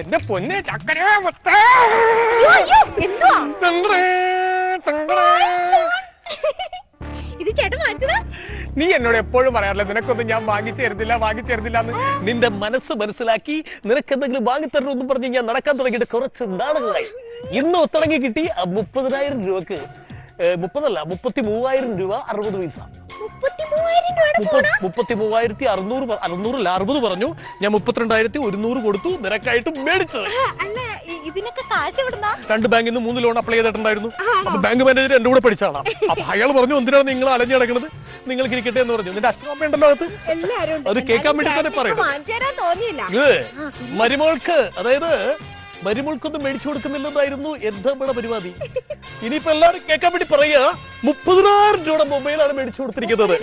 എന്റെ പൊന്ന് ചക്കര അയ്യോ, അയ്യോ, എന്തുവാ? ഇത് ചേട്ടൻ വാങ്ങിച്ചതാ? നീ എന്നോട് എപ്പോഴും പറയാറില്ല നിനക്കൊന്നും ഞാൻ വാങ്ങിച്ചു തരുന്നില്ല വാങ്ങിച്ചു തരുന്നില്ല എന്ന് നിന്റെ മനസ്സ് മനസ്സിലാക്കി നിനക്ക് എന്തെങ്കിലും വാങ്ങിത്തരണമെന്ന് പറഞ്ഞ് ഞാൻ നടക്കാൻ തുടങ്ങിയിട്ട് കുറച്ച് നാളുകളായി. ഇന്ന് ഒത്തിറങ്ങി കിട്ടി മുപ്പതിനായിരം രൂപക്ക്. മുപ്പതല്ല മുപ്പത്തി മൂവായിരം രൂപ അറുപത് പൈസ. മുപ്പത്തി മൂവായിരത്തി അറുന്നൂറ് അറുന്നൂറല്ല അറുപത് പറഞ്ഞു. ഞാൻ മുപ്പത്തിരണ്ടായിരത്തി ഒരുന്നൂറ് കൊടുത്തു. നിനക്കായിട്ട് മേടിച്ചത്. രണ്ട് ബാങ്കിൽ നിന്ന് മൂന്ന് ലോൺ അപ്ലൈ ചെയ്തിട്ടുണ്ടായിരുന്നു. അപ്പൊ ബാങ്ക് മാനേജർ എന്റെ കൂടെ പഠിച്ചാണ് അപ്പൊ അയാൾ പറഞ്ഞു എന്തിനാണ് നിങ്ങൾ അലഞ്ഞു കിടക്കുന്നത് നിങ്ങൾ ഇരിക്കട്ടെ എന്ന് പറഞ്ഞു. നിന്റെ അച്ഛനും ഉണ്ടല്ലോ അകത്ത്. അത് കേൾക്കാൻ വേണ്ടി തന്നെ ഇത് മരുമോൾക്ക് അതായത് മരുമോൾക്കൊന്നും മേടിച്ചു കൊടുക്കുന്നില്ലെന്നായിരുന്നു എന്താ പരിപാടി? ഇനിയിപ്പോ എല്ലാവരും കേൾക്കാൻ വേണ്ടി പറയുക മുപ്പതിനായിരം രൂപയുടെ മൊബൈലാണ് മേടിച്ചു കൊടുത്തിരിക്കുന്നത്.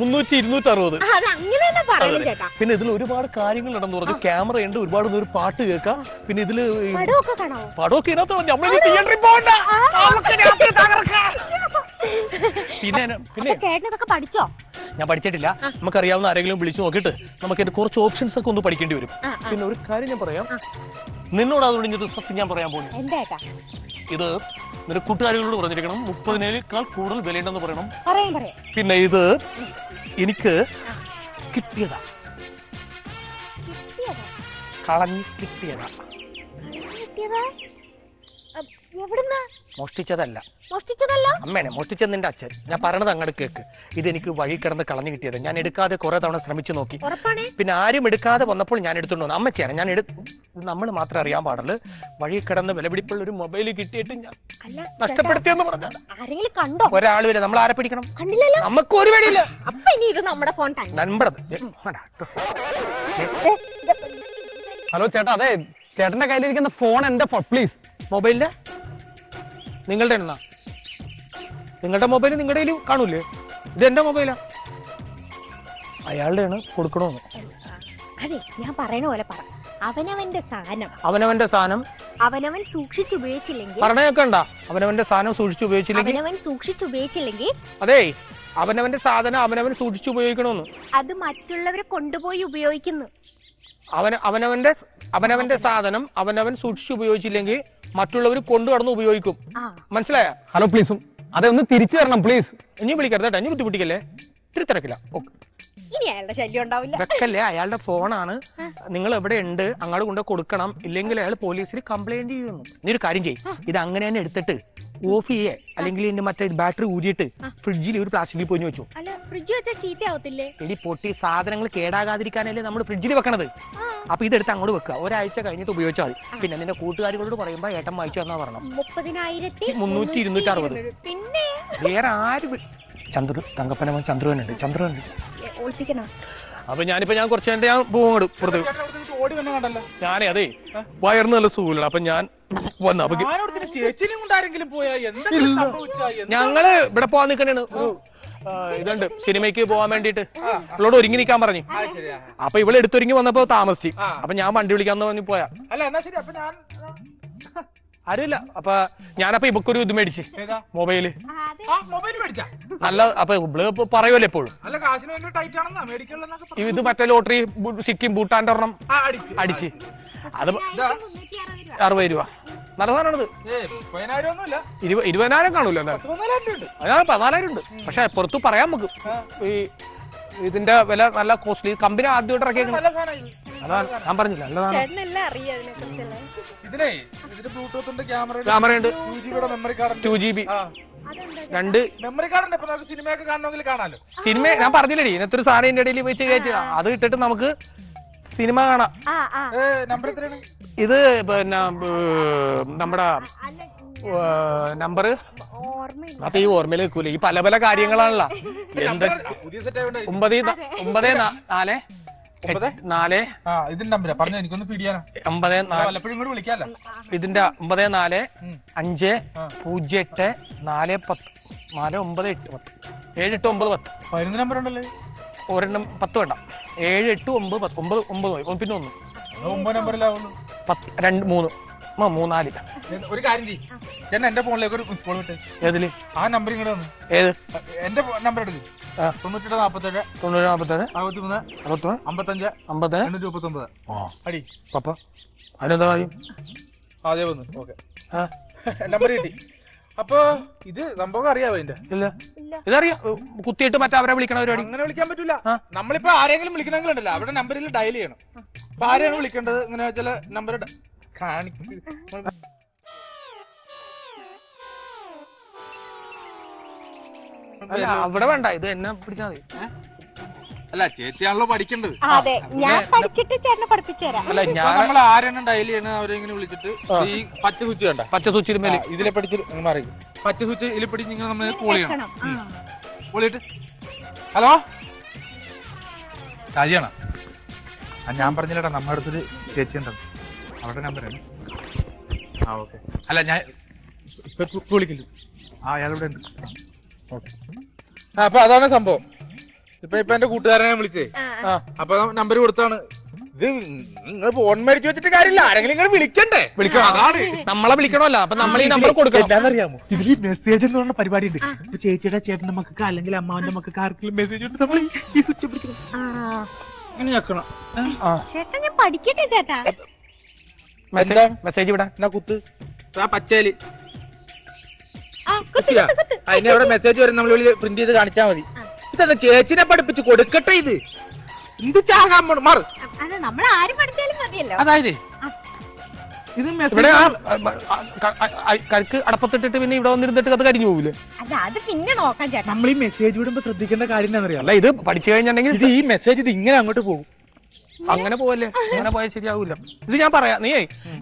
മുന്നൂറ്റി ഇരുന്നൂറ്റി അറുപത് പിന്നെ ഇതിൽ ഒരുപാട് കാര്യങ്ങൾ ഉണ്ടെന്ന് പറഞ്ഞു ക്യാമറ ഉണ്ട് ഒരുപാട് ഒരു പാട്ട് കേൾക്കാം. പിന്നെ ഇതിൽ പടമൊക്കെ ഇതിനകത്താണ് തിയേറ്ററിൽ പോകണ്ട. പിന്നെ പിന്നെ ചേട്ടനൊക്കെ പഠിച്ചോ? ഞാൻ പഠിച്ചിട്ടില്ല. നമുക്കറിയാവുന്ന ആരെങ്കിലും വിളിച്ചു നോക്കിയിട്ട് നമുക്ക് കുറച്ച് ഓപ്ഷൻസ് ഒക്കെ ഒന്ന് പഠിക്കേണ്ടി വരും. പിന്നെ ഒരു കാര്യം ഞാൻ പറയാം. നിന്നോട് അതുകൊണ്ട് ഇനി ഒരു സത്യം ഞാൻ പറയാൻ പോകുന്നു. എന്താ ഇത് നിന്റെ കൂട്ടുകാരികളോട് പറഞ്ഞിരിക്കണം മുപ്പതിനേക്കാൾ കൂടുതൽ വിലയുണ്ടെന്ന് പറയണം. പറയാം പറയാം. പിന്നെ ഇത് എനിക്ക് കിട്ടിയതാ. കളഞ്ഞു കിട്ടിയതാ. കിട്ടിയതാ? എവിടുന്ന്? മോഷ്ടിച്ചതല്ല. മോഷ്ടിച്ചതല്ല? അമ്മേനെ മോഷ്ടിച്ചത് നിന്റെ അച്ഛൻ. ഞാൻ പറയണത് അങ്ങോട്ട് കേക്ക്. ഇതെനിക്ക് വഴി കിടന്ന് കളഞ്ഞു കിട്ടിയത്. ഞാൻ എടുക്കാതെ കുറെ തവണ ശ്രമിച്ചു നോക്കി. പിന്നെ ആരും എടുക്കാതെ വന്നപ്പോൾ ഞാൻ എടുത്തോണ്ട് വന്നു. അമ്മച്ചിയാണ് ഞാൻ എടു നമ്മൾ മാത്രം അറിയാൻ പാടുള്ളൂ. വഴി കിടന്ന് വിലപിടിപ്പുള്ള ഒരു മൊബൈൽ കിട്ടിയിട്ട് ഞാൻ അല്ല നഷ്ടപ്പെടുത്തിയെന്ന് പറഞ്ഞ ആരെങ്കിലും കണ്ടോ? ഒരാൾ വരെ നമ്മൾ ആരെ പിടിക്കണം? കണ്ടില്ലല്ലോ. നമുക്ക് ഒരു വഴിയില്ല. അപ്പൊ ഇനി ഇത് നമ്മുടെ ഫോൺ ഹലോ ചേട്ടാ അതെ ചേട്ടന്റെ കയ്യിലിരിക്കുന്ന ഫോൺ എന്റെ ഫോൺ പ്ലീസ് മൊബൈലിന്റെ? നിങ്ങളുടെ എണ്ണ. നിങ്ങളുടെ മൊബൈൽ നിങ്ങളുടെ കയ്യിൽ കാണൂലേ ഇത് എന്റെ മൊബൈലാ അയാളുടെയാണ് കൊടുക്കണോന്ന്. അതെ ഞാൻ പറയണ പോലെ പറ. അവനവന്റെ സാധനം. അവനവന്റെ സാധനം. അവനവൻ സൂക്ഷിച്ചുപയോഗിച്ചില്ലെങ്കിൽ പറഞ്ഞൊക്കെ ഉണ്ടാ അവനവന്റെ സാധനം സൂക്ഷിച്ചു ഉപയോഗിച്ചില്ലെങ്കിൽ അവനവൻ സൂക്ഷിച്ചുപയോഗിച്ചില്ലെങ്കിൽ അതേ അവനവന്റെ സാധനം അവനവൻ സൂക്ഷിച്ചു ഉപയോഗിക്കണമെന്ന് അത് മറ്റുള്ളവരെ കൊണ്ടുപോയി ഉപയോഗിക്കുന്നു. അവന അവനവന്റെ അവനവന്റെ സാധനം അവനവൻ സൂക്ഷിച്ചു ഉപയോഗിച്ചില്ലെങ്കിൽ മറ്റുള്ളവർ കൊണ്ടു കടന്ന് ഉപയോഗിക്കും. മനസ്സിലായ? ഹലോ പ്ലീസും അതെ ഒന്ന് തിരിച്ചു തരണം പ്ലീസ് ഇനി വിളിക്കരുത് കേട്ടോ ഇനി ബുദ്ധിമുട്ടിക്കല്ലേ? ഇത്തിരി തിരക്കില്ല. ഓക്കെ. ഇനി അയാളുടെ ശല്യം ഉണ്ടാവില്ല. വെക്കല്ലേ? അയാളുടെ ഫോണാണ്. നിങ്ങൾ എവിടെ ഉണ്ട് അങ്ങോട്ട് കൊണ്ട് കൊടുക്കണം. ഇല്ലെങ്കിൽ അയാൾ പോലീസിൽ കംപ്ലൈന്റ് ചെയ്യുന്നു. നീ ഒരു കാര്യം ചെയ്യും. ഇത് അങ്ങനെ തന്നെ എടുത്തിട്ട്. ഓഫ് ചെയ്യേ. അല്ലെങ്കിൽ ഇതിന്റെ മറ്റേ ബാറ്ററി ഊരിയിട്ട് ഫ്രിഡ്ജിൽ ഒരു പ്ലാസ്റ്റിക്കിൽ പൊഞ്ഞു വെച്ചു. അല്ല ഫ്രിഡ്ജ് വെച്ചാൽ ചീത്തയാവത്തില്ലേ? എടി പൊട്ടി സാധനങ്ങൾ കേടാകാതിരിക്കാനല്ലേ നമ്മൾ ഫ്രിഡ്ജിൽ വെക്കണത്? അപ്പൊ ഇതെടുത്ത് അങ്ങോട്ട് വെക്കുക. ഒരാഴ്ച കഴിഞ്ഞിട്ട് ഉപയോഗിച്ചാൽ മതി. പിന്നെ നിന്റെ കൂട്ടുകാരികളോട് പറയുമ്പോ ഏട്ടൻ വായിച്ചു തന്നാ പറഞ്ഞു മുപ്പതിനായിരത്തി മുന്നൂറ്റി ഇരുന്നൂറ്റി അറുപത്. പിന്നെ? വേറെ ആര് ചന്ദ്രു തങ്കപ്പനവൻ ചന്ദ്രുവനുണ്ട് ചന്ദ്രുവനുണ്ട്. അപ്പൊ ഞാനിപ്പോ ഞാൻ കുറച്ച് കഴിഞ്ഞിട്ട് ഞാൻ പോകും പുറത്ത് ഓടി വന്നെ കണ്ടല്ലോ. ഞാനേ അതെ വയറിന് നല്ല സുഖമില്ല. അപ്പൊ ഞാൻ വന്ന അപ്പൊ ഞാനവിടുത്തെ ചേച്ചിനെയും കൊണ്ട് ആരെങ്കിലും പോയാ? എന്തെങ്കിലും സംഭവിച്ചാ? എന്ത്? ഞങ്ങൾ ഇവിടെ പോവാൻ നിക്കണേണ് ഒരു ആ, ഇതുണ്ട്. സിനിമയ്ക്ക് പോവാൻ വേണ്ടിട്ട് ഇവളോട് ഒരുങ്ങി നിക്കാൻ പറഞ്ഞു. ആ ശരിയാ. അപ്പൊ ഇവൾ എടുത്തൊരുങ്ങി വന്നപ്പോ താമസിച്ചു. അപ്പൊ ഞാൻ വണ്ടി വിളിക്കാന്ന് പറഞ്ഞു പോയാ. അല്ല എന്നാ ശരി. അപ്പൊ ഞാൻ ആരുമില്ല. അപ്പൊ ഞാനപ്പൊ ഒരു ഇത് മേടിച്ച്. ഏതാ? മൊബൈൽ. ആ മൊബൈൽ മേടിച്ചാ? നല്ല അപ്പൊ ഇവൾ ഇപ്പൊ പറയുമല്ലോ എപ്പോഴും. അല്ല കാശിന് ഭയങ്കര ടൈറ്റ് ആണെന്നാ മേടിക്കുള്ളന്നൊക്കെ ഇത് മറ്റേ ലോട്ടറി സിക്കിം ബൂട്ടാന്റെ ഒരെണ്ണം. ആ അടിച്ച്. അത് അറുപത് രൂപ. നല്ല സാധനമാണത്. ഇരുപതിനായിരം കാണൂല എന്തായാലും. പതിനാലായിരം ഉണ്ട്. പക്ഷെ പുറത്ത് പറയാൻ നമുക്ക്. ഈ ഇതിന്റെ വില നല്ല കോസ്റ്റ്ലി കമ്പനി ആദ്യമായിട്ട് ഇറക്കിയേക്കുന്നത് നല്ല സാധനം ഇത്. അതാ ഞാൻ പറഞ്ഞില്ല നല്ലതാണ്. ചേട്ടനെല്ലാം അറിയാം ഇതിനെ ക്യാമറ ക്യാമറ ഉണ്ട് memory card two G B ആ. രണ്ട്. മെമ്മറി കാർഡ് ഉണ്ട് ഇപ്പൊ നമുക്ക് സിനിമയൊക്കെ കാണണമെങ്കിൽ കാണാലോ. സിനിമ ഞാൻ പറഞ്ഞില്ലടി. ഇന്നത്തെ ഒരു സാധനം എന്റെ ഇടയിൽ വെച്ച് കയറ്റി. അത് ഇട്ടിട്ട് നമുക്ക് സിനിമ കാണാം. ആ ആ. നമ്പർ എത്രയാണ്? ഇത് പിന്നെ ഏർ, നമ്മുടെ നമ്പർ ഓർമ്മയില്ല. അത് ഈ ഓർമ്മയിൽ വെക്കൂല ഈ പല പല കാര്യങ്ങളാണല്ലോ. എന്ത് പുതിയ സെറ്റ് ആയതുകൊണ്ട് ഒമ്പത് ഒമ്പത് നാല്? ഇതിന്റെ ഒമ്പത് നാല്. അഞ്ച്. പൂജ്യം എട്ട് നാല് പത്ത്. നാല് ഒമ്പത് എട്ട് പത്ത്. ഏഴ് എട്ട് ഒമ്പത് പത്ത്. പതിനൊന്ന് നമ്പർ ഉണ്ടല്ലേ? ഒരെണ്ണം പത്ത് വേണ്ട. ഏഴ് എട്ട് ഒമ്പത് പത്ത്. ഒമ്പത് ഒമ്പത്. പിന്നെ ഒന്ന്. ഒമ്പത് നമ്പറിലാവുള്ളൂ പത്ത് രണ്ട് മൂന്ന്. മ, മൂന്നാൽ. ഒരു കാര്യം ചെയ്യ്. ചേട്ടൻ എന്റെ ഫോണിലേക്ക് ഒരു മിസ് കോൾ വിട്ട് ഏതിൽ? ആ നമ്പർ ഇങ്ങോട്ട് വന്നു ഏത്? എന്റെ നമ്പർ എടുക്ക്. തൊണ്ണൂറ്റെട്ട് നാപ്പത്തേഴ്. തൊണ്ണൂറ് നാൽപ്പത്തേഴ് അറുപത്തി മൂന്ന് അറുപത്തൊന്ന് അമ്പത്തഞ്ച്. അമ്പത്തേഴ് എണ്ണൂറ്റി മുപ്പത്തി ഒമ്പത് ആ. അടി. പപ്പ അതിനെന്താ കാര്യം? അതേ വന്നു. ഓക്കെ. ആ. നമ്പർ കിട്ടി. അപ്പൊ ഇത് സംഭവം അറിയാവോ എന്റെ ഇല്ല. ഇതറിയാം. കുത്തിയിട്ട് മറ്റവരെ വിളിക്കണ പരിപാടി. അങ്ങനെ വിളിക്കാൻ പറ്റൂല. നമ്മളിപ്പോ ആരെങ്കിലും വിളിക്കണമെങ്കിൽ ഉണ്ടല്ലോ അവിടെ നമ്പറിൽ ഡയൽ ചെയ്യണം. അപ്പൊ ആരെയാണ് വിളിക്കേണ്ടത്? ഇങ്ങനെ ചില നമ്പർ കാണിക്കും അല്ല അവിടെ വേണ്ട. ഇത് എന്നെ പിടിച്ചാൽ മതി. അല്ല ചേച്ചിയാണല്ലോ പഠിക്കേണ്ടത്. അതെ. ഞാൻ പഠിച്ചിട്ട് ചേട്ടനെ പഠിപ്പിച്ചുതരാം അല്ല ഞാൻ നമ്മൾ ആരെണ്ണം ഡയൽ ആണ് അവരെ ഇങ്ങനെ വിളിച്ചിട്ട് ഈ പച്ച സ്വിച്ച് വേണ്ട പച്ച സൂച്ചിന് മേലെ. ഇതിലെ പഠിച്ച് മാറി പച്ച സ്വിച്ച് ഇതിൽ പിടിച്ച് ഇങ്ങനെ നമ്മൾ കോൾ ചെയ്യണം. ചെയ്തിട്ട്. ഹലോ കാര്യമാണ് ഞാൻ പറഞ്ഞില്ലടാ നമ്മുടെ അടുത്തൊരു ചേച്ചി ഉണ്ടെന്ന് അവരുടെ നമ്പറാണ്. ആ ഓക്കെ. അല്ല ഞാൻ ഇപ്പൊ വിളിക്കില്ല ആ അയാൾ ഇവിടെ ഉണ്ട്. ഓക്കെ. അപ്പൊ അതാണ് സംഭവം. ഇപ്പൊ ഇപ്പൊ എന്റെ കൂട്ടുകാരനെ ഞാൻ വിളിച്ചേ. ആ, അപ്പൊ നമ്പർ കൊടുത്താണ്. ഇത് നിങ്ങൾ ഫോൺ മേടിച്ചു വെച്ചിട്ട് കാര്യമില്ല. ആരെങ്കിലും നിങ്ങൾ വിളിക്കണ്ടേ? വിളിക്കണം അതാണ്. നമ്മളെ വിളിക്കണമല്ല. അപ്പൊ നമ്മൾ ഈ നമ്പർ കൊടുക്കണം. എന്താണെന്നറിയാമോ? ഇതിൽ ഈ മെസ്സേജ് എന്ന് പറഞ്ഞ പരിപാടി ഉണ്ട് ഇപ്പൊ ചേച്ചിയുടെ ചേട്ടന്റെ മക്കൾക്ക് അല്ലെങ്കിൽ അമ്മാവന്റെ മക്കൾക്ക് ആർക്കെങ്കിലും മെസ്സേജ് ഉണ്ട് നമ്മൾ ഈ സ്വിച്ച് പിടിക്കണം ചേട്ടാ ഞാൻ പഠിക്കട്ടെ ചേട്ടാ? മെസ്സേജ് മെസ്സേജ് വിടാൻ എന്നാ കുത്ത്? ആ പച്ചേൽ. ആ, കുത്ത്, കുത്തിയാ? കുത്ത്, കുത്ത്. അതിന് അവിടെ മെസ്സേജ് വരും. നമ്മൾ പ്രിന്റ് ചെയ്ത് കാണിച്ചാ മതി. ഇതെന്താ ചേച്ചിനെ പഠിപ്പിച്ച് കൊടുക്കട്ടെ ഇത്? എന്ത് ചാകാൻ മാറ്. അതായത് ഇത് ഇവിടെ കഴുക്ക് അടപ്പത്തിട്ടിട്ട് പിന്നെ ഇവിടെ വന്നിരുന്നിട്ട് അത് കരിഞ്ഞു പോകില്ലേ അത് പിന്നെ നോക്കാൻ ചേട്ടാ. നമ്മൾ ഈ മെസ്സേജ് വിടുമ്പോ ശ്രദ്ധിക്കേണ്ട കാര്യം എന്താണെന്നറിയാം? അല്ല ഇത് പഠിച്ചു കഴിഞ്ഞിട്ടുണ്ടെങ്കിൽ ഇത് ഈ മെസ്സേജ് ഇത് ഇങ്ങനെ അങ്ങോട്ട് പോകും. അങ്ങനെ പോവല്ലേ? അങ്ങനെ പോയാൽ ശരിയാവൂല. ഇത് ഞാൻ പറയാം. നീ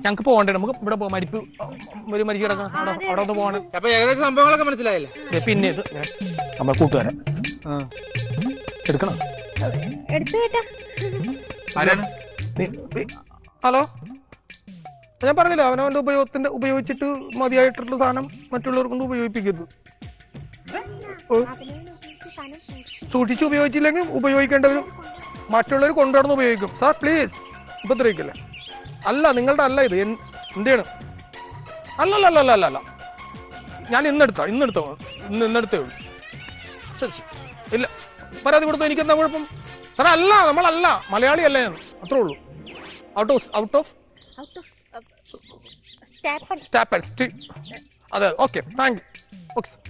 ഞങ്ങക്ക് പോകണ്ടേ? നമുക്ക് ഇവിടെ പോകാം മരിപ്പ് ഒരു മരിച്ചു കിടക്കണം അവിടെ അവിടെ ഒന്ന് പോകണം അപ്പൊ ഏകദേശം സംഭവങ്ങളൊക്കെ മനസ്സിലായില്ലേ? പിന്നെ ഇത് നമ്മൾ കൂട്ടുകാരൻ എടുക്കണം? ആരാണ്? ഹലോ? ഞാൻ പറഞ്ഞില്ല അവനവന്റെ ഉപയോഗത്തിന്റെ ഉപയോഗിച്ചിട്ട് മതിയായിട്ടുള്ള സാധനം മറ്റുള്ളവർ കൊണ്ട് ഉപയോഗിപ്പിക്കരുത്. സൂക്ഷിച്ച് ഉപയോഗിച്ചില്ലെങ്കിൽ ഉപയോഗിക്കേണ്ടവരും മറ്റുള്ളവർ കൊണ്ടുവന്ന് ഉപയോഗിക്കും. സാർ പ്ലീസ് ഉപദ്രവിക്കല്ലേ? അല്ല നിങ്ങളുടെ അല്ല ഇത്. എൻ- എന്റെയാണ് അല്ലല്ല അല്ല അല്ല അല്ല ഞാൻ ഇന്നെടുത്താ ഇന്നെടുത്തോ. ഇന്ന് ഇന്നെടുത്തേ ഉള്ളൂ. ശരി ശരി. ഇല്ല. പരാതി കൊടുത്തു? എനിക്ക് എന്താ കുഴപ്പം? സാറേ അല്ല നമ്മളല്ല. മലയാളി അല്ല ഞാൻ. അത്രേ ഉള്ളൂ. ഔട്ട് ഓഫ് ഔട്ട് ഓഫ് സ്റ്റാപ്പ് സ്റ്റാപ്പ് സ്റ്റി അതെ okay thank you okay sir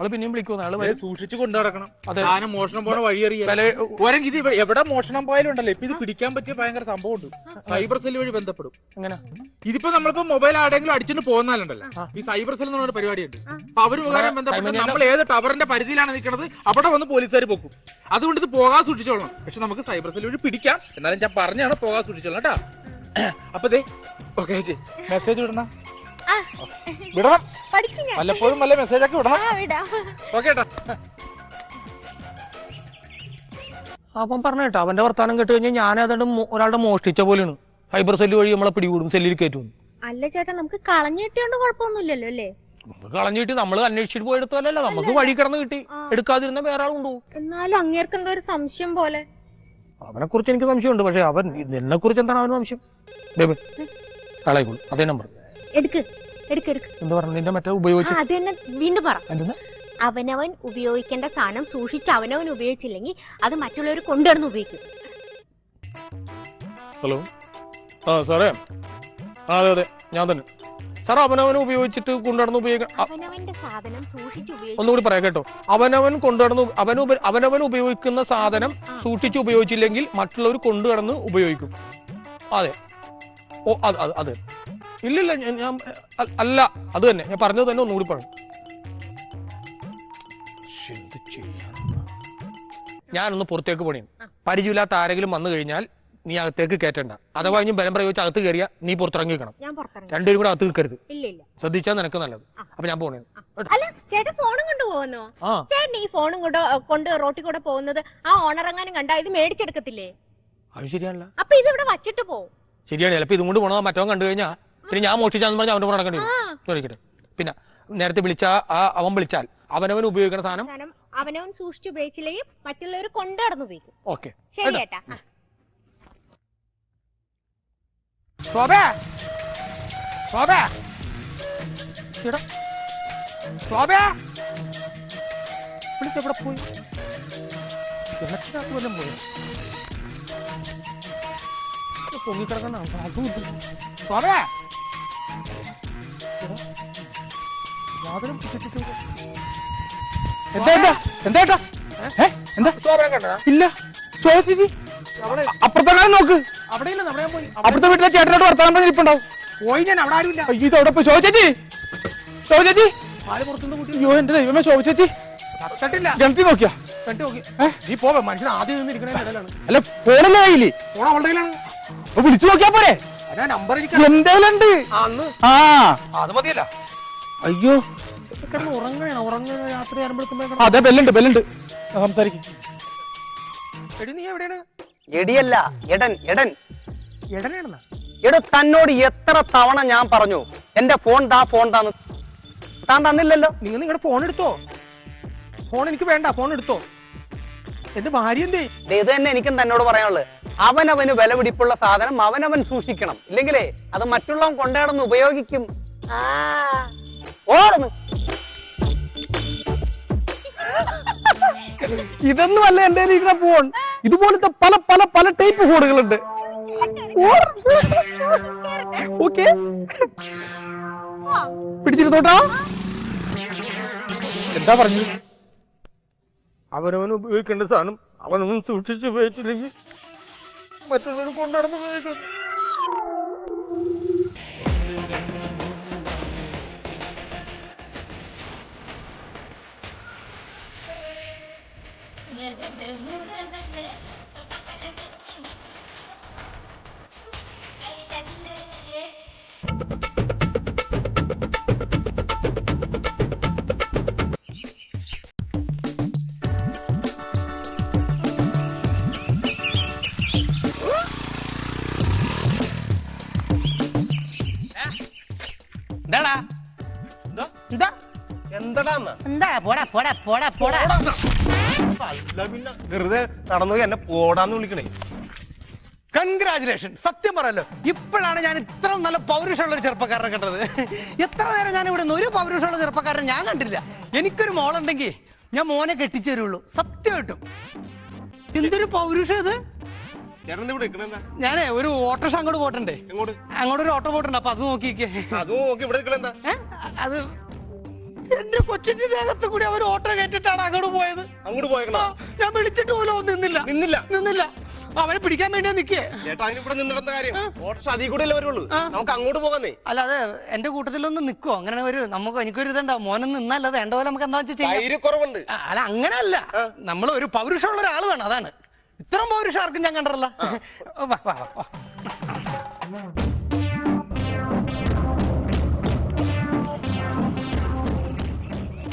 ആൾ പിന്നെയും വിളിക്കുന്നു ആൾ വരും. സൂക്ഷിച്ചു കൊണ്ടു നടക്കണം. അതെ. മോഷണം പോണ വഴി അറിയാം വില ഓരെങ്കിൽ ഇത് എവിടെ മോഷണം പോയാലും ഉണ്ടല്ലോ. ഇപ്പൊ ഇത് പിടിക്കാൻ പറ്റിയ ഭയങ്കര സംഭവം ഉണ്ട് സൈബർ സെൽ വഴി ബന്ധപ്പെടും. എങ്ങനെ? ഇതിപ്പോ നമ്മളിപ്പോ മൊബൈൽ ആടെങ്കിലും അടിച്ചിട്ട് പോകുന്നാലുണ്ടല്ലോ. ഈ സൈബർ സെൽ എന്ന് പറഞ്ഞ പരിപാടിയുണ്ട്. അപ്പൊ അവർ മുഖാരം ബന്ധപ്പെട്ട് നമ്മൾ ഏത് ടവറിന്റെ പരിധിയിലാണ് നിൽക്കുന്നത് അവിടെ വന്ന് പോലീസുകാർ പൊക്കും. അതുകൊണ്ട് ഇത് പോകാൻ സൂക്ഷിച്ചോളണം. പക്ഷെ നമുക്ക് സൈബർ സെൽ വഴി പിടിക്കാം. എന്നാലും ഞാൻ പറഞ്ഞാണ് പോകാൻ സൂക്ഷിച്ചോളാം കേട്ടാ. അപ്പൊ ദേ ഓക്കെ മെസ്സേജ് വിടണം? വിടണം. പഠിച്ചു ഞാൻ. വല്ലപ്പോഴും വല്ല മെസ്സേജ് ഒക്കെ വിടണം. ആ വിടാം. ഓക്കെ അവൻ പറഞ്ഞ കേട്ടോ അവന്റെ വർത്താനം കേട്ട് കഴിഞ്ഞാൽ ഞാൻ അതുകൊണ്ട് ഒരാളുടെ മോഷ്ടിച്ച പോലെയാണ്. ഫൈബർ സെല്ല് വഴി നമ്മളെ പിടികൂടും സെല്ലിൽ കയറ്റും അല്ല ചേട്ടാ നമുക്ക് കളഞ്ഞു കിട്ടിയോണ്ട് കുഴപ്പമൊന്നുമില്ലല്ലോ അല്ലേ? നമുക്ക് കളഞ്ഞിട്ട് നമ്മൾ അന്വേഷിച്ചിട്ട് പോയി നമുക്ക് വഴി കിടന്ന് കിട്ടി. എടുക്കാതിരുന്ന വേറെ കൊണ്ടുപോകും. എന്നാലും അങ്ങേർക്ക് എന്തോ ഒരു സംശയം പോലെ. അവനെ കുറിച്ച് എനിക്ക് സംശയമുണ്ട് പക്ഷെ അവൻ എന്നെ കുറിച്ച് എന്താണ് അവന് സംശയം? ബേബി കളയിക്കോളൂ അതേ നമ്പർ എടുക്ക്. അത് തന്നെ. വീണ്ടും പറ. എന്തെന്ന്? അവനവൻ ഉപയോഗിക്കേണ്ട സാധനം സൂക്ഷിച്ച് അവനവൻ ഉപയോഗിച്ചില്ലെങ്കിൽ അത് മറ്റുള്ളവർ കൊണ്ടുവന്ന് ഉപയോഗിക്കും. ഹലോ. ആ സാറേ. ആ അതെ അതെ. ഞാൻ തന്നെ. സാർ അവനവൻ ഉപയോഗിച്ചിട്ട് കൊണ്ടുനടന്ന് ഉപയോഗിക്കണം അവനവന്റെ സാധനം സൂക്ഷിച്ച് ഉപയോഗിക്കും ഒന്നുകൂടി പറയാം കേട്ടോ. അവനവൻ കൊണ്ടുനടന്ന് അവൻ അവനവൻ ഉപയോഗിക്കുന്ന സാധനം സൂക്ഷിച്ച് ഉപയോഗിച്ചില്ലെങ്കിൽ മറ്റുള്ളവർ കൊണ്ടുനടന്ന് ഉപയോഗിക്കും. അതെ. ഓ അത് അതെ. ഇല്ലില്ല ഞാൻ അല്ല അത് തന്നെ. ഞാൻ പറഞ്ഞത് തന്നെ ഒന്നുകൂടി പറഞ്ഞു? ഞാനൊന്ന് പുറത്തേക്ക് പണിയും പരിചയമില്ലാത്ത ആരെങ്കിലും വന്നു കഴിഞ്ഞാൽ നീ അകത്തേക്ക് കയറ്റണ്ട അഥവാ ഇനി ബലം പ്രയോഗിച്ച് അകത്ത് കയറിയ നീ പുറത്തിറങ്ങി വെക്കണം ഞാൻ പുറത്തിറങ്ങി. രണ്ടുപേരും കൂടെ അകത്ത് നിൽക്കരുത് ശ്രദ്ധിച്ചാൽ നിനക്ക് നല്ലത്. അപ്പൊ ഞാൻ പോണേ. അല്ല ചേട്ടൻ ഫോണും കൊണ്ട് പോകുന്നോ? ചേട്ടൻ ഈ ഫോണും കൊണ്ട് കൊണ്ട് റോട്ടിൽ കൂടെ പോകുന്നത് ആ ഓണർ എങ്ങാനും കണ്ടാ? ഇത് മേടിച്ചെടുക്കത്തില്ലേ? അത് ശരിയാണല്ലോ. അപ്പൊ ഇത് ഇവിടെ വച്ചിട്ട് പോകും ശരിയാണ്. ചിലപ്പോ ഇതും കൊണ്ട് പോണോ മറ്റവൻ കണ്ടു കഴിഞ്ഞാൽ പിന്നെ ഞാൻ മോഷിച്ചാന്ന് പറഞ്ഞാൽ അവന്റെ കൂടെ നടക്കേണ്ടി വരും. ചോദിക്കട്ടെ. പിന്നെ നേരത്തെ വിളിച്ച ആ അവൻ വിളിച്ചാൽ അവനവൻ ഉപയോഗിക്കുന്ന സാധനം സാധനം അവനവൻ സൂക്ഷിച്ച് ഉപയോഗിച്ചില്ലെങ്കിൽ മറ്റുള്ളവർ കൊണ്ടു നടന്ന് ഉപയോഗിക്കും. ഓക്കെ. ശരി ചേട്ടാ. ആ. ശോഭേ! ശോഭ! എടാ. ശോഭ! വിളിച്ചെവിടെ പോയി? കിണറ്റിനകത്ത് വല്ലതും പോയി? പൊങ്ങിക്കിടക്കണ അതും ഇത്. ശോഭ! പിടിച്ചിട്ട് എന്താ എന്താ എന്താ ഏട്ടാ? ഏ? എന്താ? ഇല്ല. ചോദിച്ചി അവിടെ അപ്പുറത്തെ നോക്ക്. അപ്പുറത്തെ വീട്ടിലെ ചേട്ടനോട് വർത്താനം പറഞ്ഞിരിപ്പുണ്ടാവും പോയി ഞാൻ അവിടെ ആരുമില്ല. അയ്യോ ഇത് അവിടെ പോയി. ചോദിച്ചേച്ചി ചോദിച്ചേച്ചി അയ്യോ എന്റെ ദൈവമേ ചോദിച്ചേച്ചി കിണറ്റി നോക്കിയാ? കണ്ടു നോക്കി. നീ പോവേ മനുഷ്യൻ ആദ്യം നിന്നിരിക്കണേ ഇടയിലാണ് അല്ല ഫോണിലെ കയ്യിൽ? ഫോൺ അവളുടെ വിളിച്ചു നോക്കിയാ പോരെ? എന്തേലുണ്ട് അന്ന്. ആ അത് മതിയല്ല. അയ്യോ. ഉറങ്ങണോ രാത്രി അതെ ബെല്ലുണ്ട് ബെല്ലുണ്ട്. സംസാരിക്കും. എടി നീ എവിടെയാണ്? എടിയല്ല എടൻ എടൻ. എടനാണെന്നാ? എടോ തന്നോട് എത്ര തവണ ഞാൻ പറഞ്ഞു എന്റെ ഫോൺ താ ഫോൺ താന്ന് താൻ തന്നില്ലല്ലോ. നിങ്ങൾ നിങ്ങളുടെ ഫോൺ എടുത്തോ? ഫോൺ എനിക്ക് വേണ്ട ഫോൺ എടുത്തോ? എന്റെ ഭാര്യ എന്തേ? ദേ ഇത് തന്നെ എനിക്കും തന്നോട് പറയാനുള്ളത്. അവനവന് വില പിടിപ്പുള്ള സാധനം അവനവൻ സൂക്ഷിക്കണം. ഇല്ലെങ്കിലേ അത് മറ്റുള്ളവൻ കൊണ്ടുനടന്ന് ഉപയോഗിക്കും. ആ, ഓടുന്നു. ഇതൊന്നും അല്ല എന്റെ ഇരിക്കുന്ന ഫോൺ ഇതുപോലത്തെ പല പല പല ടൈപ്പ് ഫോണുകളുണ്ട് ഓക്കെ പിടിച്ചിരുന്നോട്ടാ? എന്താ പറഞ്ഞു അവനവൻ ഉപയോഗിക്കേണ്ട സാധനം അവനവൻ സൂക്ഷിച്ച് ഉപയോഗിച്ചില്ലെങ്കിൽ മറ്റുള്ളവർ കൊണ്ടുനടന്ന് ഉപയോഗിക്കും. എന്താടാ? എന്താ? എന്താ? പോടാ പോടാ. പോടാ പോടാ. വെറുതെ നടന്നു എന്നെ പോടാന്ന് വിളിക്കണേ. കൺഗ്രാചുലേഷൻ സത്യം പറയല്ലോ. ഇപ്പോഴാണ് ഞാൻ ഇത്ര നല്ല പൗരുഷമുള്ള ഒരു ചെറുപ്പക്കാരനെ കണ്ടത്. എത്ര നേരം ഞാൻ ഇവിടെ നിന്ന് ഒരു പൗരുഷമുള്ള ചെറുപ്പക്കാരനെ ഞാൻ കണ്ടില്ല. എനിക്കൊരു മോളുണ്ടെങ്കിൽ ഞാൻ മോനെ കെട്ടിച്ചു തരുള്ളൂ സത്യമായിട്ടും. എന്തൊരു പൗരുഷം ഇത്? ഞാനേ ഒരു ഓട്ടോഷ അങ്ങോട്ട് പോട്ടണ്ടേ അങ്ങോട്ട് ഒരു ഓട്ടോ പോട്ടുണ്ട് അപ്പൊ അത് നോക്കിക്കേ അതും നോക്കി ഇവിടെ? അത് എന്റെ കൊച്ചിന്റെ ദേഹത്ത് കൂടി അവർ ഓട്ടോ കയറ്റിട്ടാണ് അങ്ങോട്ട് പോയത്. അങ്ങോട്ട് പോയേക്കണോ? ഞാൻ വിളിച്ചിട്ട് പോലും അവൻ നിന്നില്ല. നിന്നില്ല? നിന്നില്ല. അവനെ പിടിക്കാൻ വേണ്ടിയാ നിക്കേ. ചേട്ടാ അതിനിവിടെ കാര്യം? ഓട്ടോ അതിൽ കൂടെ അല്ലേ വരുള്ളൂ? നമുക്ക് അങ്ങോട്ട് പോകാന്നേ. അല്ല അത് എന്റെ കൂട്ടത്തിലൊന്ന് നിക്കോ. അങ്ങനെ ഒരു നമുക്ക് എനിക്കൊരു ഇതുണ്ടാവും മോനെ നിന്നല്ല വേണ്ട പോലെ നമുക്ക് എന്താ വെച്ചാൽ അല്ല അങ്ങനെ ആ, അല്ല അങ്ങനെയല്ല. നമ്മൾ ഒരു പൗരുഷമുള്ള ഒരാൾ വേണം അതാണ്. ഇത്രയും പൗരുഷം ആർക്കും ഞാൻ കണ്ടല്ല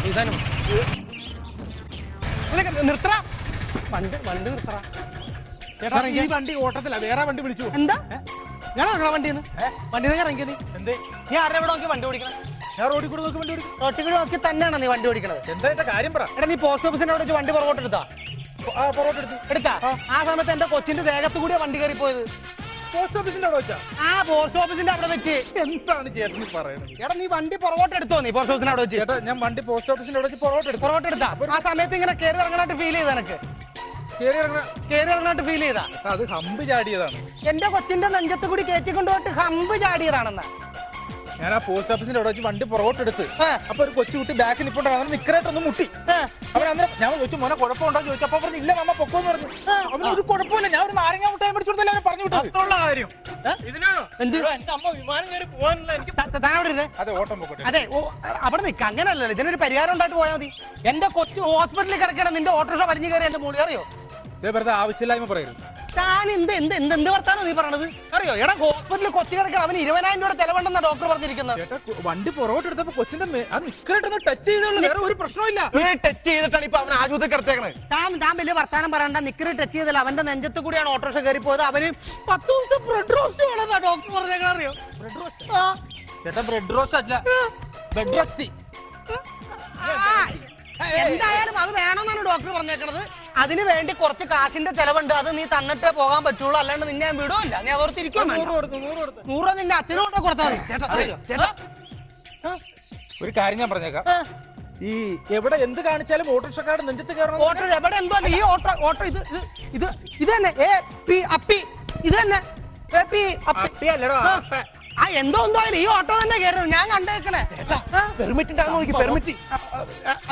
ഇതൊക്കെ വണ്ടി വണ്ടി നിർത്തറ ചേട്ടാ ഈ വണ്ടി ഓട്ടത്തില്ല വേറെ വണ്ടി വിളിച്ചു എന്താ? ഞാൻ ഇറങ്ങണ വണ്ടിന്ന് വണ്ടി ഇറങ്ങിയത്? നീ എന്തേ? നീ ആരുടെ ഇവിടെ നോക്കി വണ്ടി ഓടിക്കണം? ഞാൻ റോഡിൽ കൂടെ നോക്കി വണ്ടി ഓടിക്കും റോട്ടിൽ കൂടെ നോക്കി തന്നെയാണ് നീ വണ്ടി ഓടിക്കണത്? എന്താ എന്റെ കാര്യം പറ. എടാ നീ പോസ്റ്റ് ഓഫീസിന്റെ അവിടെ വെച്ച് വണ്ടി പുറകോട്ട് എടുത്താ? ആ. സമയത്ത് എന്റെ കൊച്ചിന്റെ ദേഹത്ത് കൂടിയാ വണ്ടി കയറി പോയത് പോസ്റ്റ് ഓഫീസിന്റെ അവിടെ വെച്ചാ? ആ പോസ്റ്റ് ഓഫീസിന്റെ അവിടെ വെച്ച്. എന്താണ് ചേട്ടൻ ഈ പറയണത്? എടാ നീ വണ്ടി പുറകോട്ട് എടുത്തോ നീ പോസ്റ്റ് ഓഫീസിന്റെ അവിടെ വെച്ച്? ചേട്ടാ ഞാൻ വണ്ടി പോസ്റ്റ് ഓഫീസിന്റെ അവിടെ വെച്ച് പൊറോട്ട എടുത്തു. പുറകോട്ട് എടുത്താ? ആ സമയത്ത് ഇങ്ങനെ കയറി ഇറങ്ങാനായിട്ട് ഫീൽ ചെയ്ത എനക്ക് കയറി ഇറങ്ങണ കയറി ഇറങ്ങാനായിട്ട് ഫീൽ ചെയ്താ? അത് ഹമ്പ് ചാടിയതാണ്. എന്റെ കൊച്ചിന്റെ നെഞ്ചത്ത് കൂടി കയറ്റിക്കൊണ്ടുപോയിട്ട് ഹമ്പ് ചാടിയതാണെന്നാ. ഞാൻ ആ പോസ്റ്റ് ഓഫീസിന്റെ അവിടെ വെച്ച് വണ്ടി പുറകോട്ട് എടുത്ത് ഏ. അപ്പൊ ഒരു കൊച്ചുകുട്ടി ബാക്കിൽ നിൽപ്പുണ്ട് അവൻ നിക്കറായിട്ടൊന്ന് മുട്ടി. അവൻ അന്നേരം ഞാൻ ചോദിച്ചു മോനെ കുഴപ്പമുണ്ടോ? ചോദിച്ചു അപ്പൊ പറഞ്ഞു ഇല്ല മാമ പൊക്കോന്ന് പറഞ്ഞു. അവന് ഒരു കുഴപ്പമില്ല ഞാൻ ഒരു നാരങ്ങ മുട്ടായി അവനെ പറഞ്ഞു വിട്ടുള്ള കാര്യം. അതെ ഓട്ടം പൊക്കോട്ടെ. അതെ അവിടെ നിൽക്ക അങ്ങനല്ലല്ലോ. ഇതിനൊരു പരിഹാരം ഉണ്ടായിട്ട് പോയാൽ മതി. എന്റെ കൊച്ചു ഹോസ്പിറ്റലിൽ കിടക്കണം നിന്റെ ഓട്ടോറിക്ഷ വലിഞ്ഞു കയറി എന്റെ മോളി അറിയോ? വെറുതെ ആവശ്യമില്ലായ്മ പറയരുത്. താൻ എന്ത് എന്ത് എന്ത് എന്ത് വർത്താനോ നീ പറയണത്? അറിയോ? എടാ ഹോസ്പിറ്റലിൽ കൊച്ചു കിടക്കണം അവന് ഇരുപതിനായിരം രൂപ ചെലവുണ്ടെന്നാ ഡോക്ടർ പറഞ്ഞിരിക്കുന്നത്. ചേട്ടാ കു- വണ്ടി പുറകോട്ട് എടുത്തപ്പോ കൊച്ചിന്റെ മേ- ആ നിക്കറായിട്ടൊന്ന് ടച്ച് ചെയ്തുള്ളൂ വേറെ ഒരു പ്രശ്നമില്ല ടച്ച് ചെയ്തിട്ടാണ് ഇപ്പൊ അവൻ ആശുപത്രി കിടത്തേക്കണേ. താൻ താൻ വലിയ വർത്താനം പറയണ്ട നിക്കറി ടച്ച് ചെയ്തല്ല. അവന്റെ നെഞ്ചത്ത് കൂടിയാണ് ഓട്ടോറിക്ഷ കയറി പോയത് അവന് പത്ത് ദിവസത്തെ ബ്രെഡ് റോസ്റ്റ് വേണമെന്നാ ഡോക്ടർ പറഞ്ഞേക്കണ അറിയോ? Bread roast? ചേട്ടാ ബ്രെഡ് റോസ്റ്റ് അല്ല. Bed roast. ആ, എന്തായാലും അത് വേണമെന്നാണ് ഡോക്ടർ പറഞ്ഞേക്കണത്. അതിന് വേണ്ടി കുറച്ച് കാശിന്റെ ചെലവുണ്ട്. അത് നീ തന്നിട്ടേ പോകാൻ പറ്റുള്ളൂ. അല്ലാണ്ട് നിന്നെ ഞാൻ വിടൂല്ല നീ അതോർത്തിരിക്കും നൂറ് രൂപ നിന്റെ അച്ഛനോട്ട് കൂടെ കൊടുത്താൽ മതി. ചേട്ടാ ചേട്ടാ. ഒരു കാര്യം ഞാൻ പറഞ്ഞേക്കാം. ഈ എവിടെ എന്ത് കാണിച്ചാലും ഓട്ടോറിക്ഷക്കാട് നെഞ്ചത്ത് കയറണം ഓട്ടോ എവിടെ എന്തോ അല്ല. ഈ ഓട്ടോ ഓട്ടോ ഇത് ഇത് ഇത് ഇത് തന്നെ. ഏ പി അപ്പി ഇത് തന്നെ. എ പി അപ്പി. ആ. ആ എന്തോ എന്തോ ഈ ഓട്ടോ തന്നെ കയറുന്നത്. ഞാൻ കണ്ടേക്കണേ. പെർമിറ്റ് ഉണ്ടാകുന്ന നോക്കി പെർമിറ്റ്